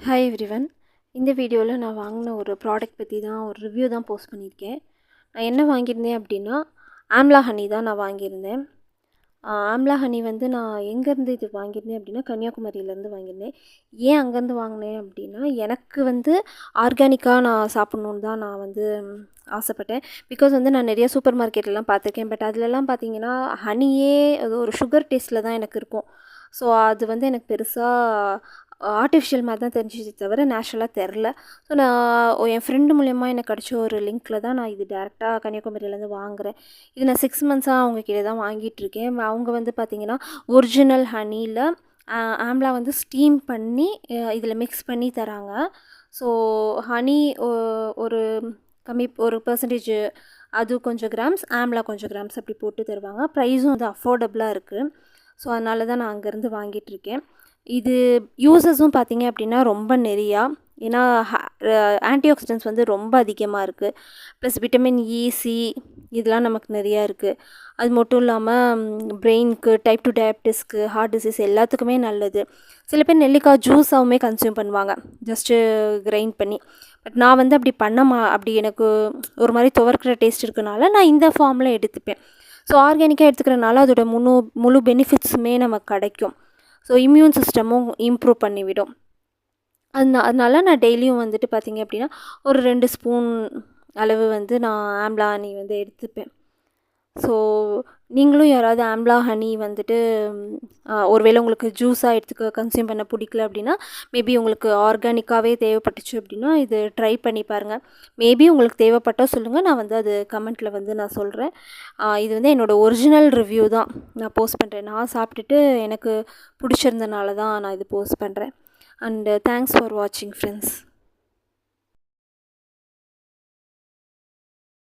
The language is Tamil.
ஹாய் எவ்ரிவன் இந்த வீடியோவில் நான் வாங்கின ஒரு ப்ராடக்ட் பற்றி தான் ஒரு ரிவ்யூ தான் போஸ்ட் பண்ணியிருக்கேன். நான் என்ன வாங்கியிருந்தேன் அப்படின்னா ஆம்லா ஹனி தான் நான் வாங்கியிருந்தேன். ஆம்லா ஹனி வந்து நான் எங்கேருந்து இது வாங்கியிருந்தேன் அப்படின்னா கன்னியாகுமரியிலேருந்து வாங்கியிருந்தேன். ஏன் அங்கேருந்து வாங்கினேன் அப்படின்னா எனக்கு வந்து ஆர்கானிக்காக நான் சாப்பிட்ணுன்னு தான் நான் வந்து ஆசைப்பட்டேன். பிகாஸ் வந்து நான் நிறைய சூப்பர் மார்க்கெட்லலாம் பார்த்துருக்கேன். பட் அதிலலாம் பார்த்தீங்கன்னா ஹனியே அது ஒரு சுகர் டேஸ்ட்டில் தான் எனக்கு இருக்கும். ஸோ அது வந்து எனக்கு பெருசாக ஆர்டிஃபிஷியல் மாதிரி தான் தெரிஞ்சிச்சு தவிர நேச்சுரலாக தெரில. ஸோ நான் என் ஃப்ரெண்டு மூலயமா எனக்கு கிடச்ச ஒரு லிங்க்கில் தான் நான் இது டேரெக்டாக கன்னியாகுமரியிலேருந்து வாங்குகிறேன் இது நான் சிக்ஸ் மந்த்ஸாக அவங்க கிட்டே தான் வாங்கிட்டுருக்கேன் அவங்க வந்து பார்த்திங்கன்னா ஒரிஜினல் ஹனியில் ஆம்லா வந்து ஸ்டீம் பண்ணி இதில் மிக்ஸ் பண்ணி தராங்க. ஸோ ஹனி ஒரு கம்மி ஒரு பர்சன்டேஜ் அது கொஞ்சம் கிராம்ஸ் ஆம்லா கொஞ்சம் கிராம்ஸ் அப்படி போட்டு தருவாங்க. ப்ரைஸும் வந்து அஃபோர்டபுளாக இருக்குது ஸோ அதனால தான் நான் அங்கேருந்து வாங்கிட்டுருக்கேன் இது யூசஸும் பார்த்திங்க அப்படின்னா ரொம்ப நிறையா. ஏன்னா ஆன்டி ஆக்சிடென்ட்ஸ் வந்து ரொம்ப அதிகமாக இருக்குது plus vitamin E e, C இதெல்லாம் நமக்கு நிறையா இருக்குது அது மட்டும் இல்லாமல் பிரெயினுக்கு டைப் டூ டயபிட்டிஸ்க்கு ஹார்ட் டிசீஸ் எல்லாத்துக்குமே நல்லது. சில பேர் நெல்லிக்காய் ஜூஸாகவுமே கன்சியூம் பண்ணுவாங்க. ஜஸ்ட்டு கிரைண்ட் பண்ணி. பட் நான் வந்து அப்படி பண்ணமா அப்படி எனக்கு ஒரு மாதிரி துவர்க்கிற டேஸ்ட் இருக்கனால நான் இந்த ஃபார்மில் எடுத்துப்பேன். ஸோ ஆர்கானிக்காக எடுத்துக்கிறனால அதோட முழு முழு பெனிஃபிட்ஸுமே நமக்கு கிடைக்கும். ஸோ இம்யூன் சிஸ்டமும் இம்ப்ரூவ் பண்ணிவிடும். அதனா அதனால் நான் டெய்லியும் வந்துட்டு பார்த்திங்க அப்படின்னா ஒரு ரெண்டு ஸ்பூன் அளவு வந்து நான் ஆம்லா நீ வந்து எடுத்துப்பேன். ஸோ நீங்களும் யாராவது ஆம்லா ஹனி வந்துட்டு ஒருவேளை உங்களுக்கு ஜூஸாக எடுத்துக்க கன்சியூம் பண்ண பிடிக்கல அப்படின்னா மேபி உங்களுக்கு ஆர்கானிக்காகவே தேவைப்பட்டுச்சு அப்படின்னா இது ட்ரை பண்ணி பாருங்கள் மேபி உங்களுக்கு தேவைப்பட்டால் சொல்லுங்கள் நான் வந்து அது கமெண்ட்டில் வந்து நான் சொல்கிறேன் இது வந்து என்னோடய ஒரிஜினல் ரிவ்யூ தான். நான் போஸ்ட் பண்ணுறேன் நான் சாப்பிட்டுட்டு எனக்கு பிடிச்சிருந்தனால தான் நான் இது போஸ்ட் பண்ணுறேன் அண்டு தேங்க்ஸ் ஃபார் வாட்சிங் ஃப்ரெண்ட்ஸ்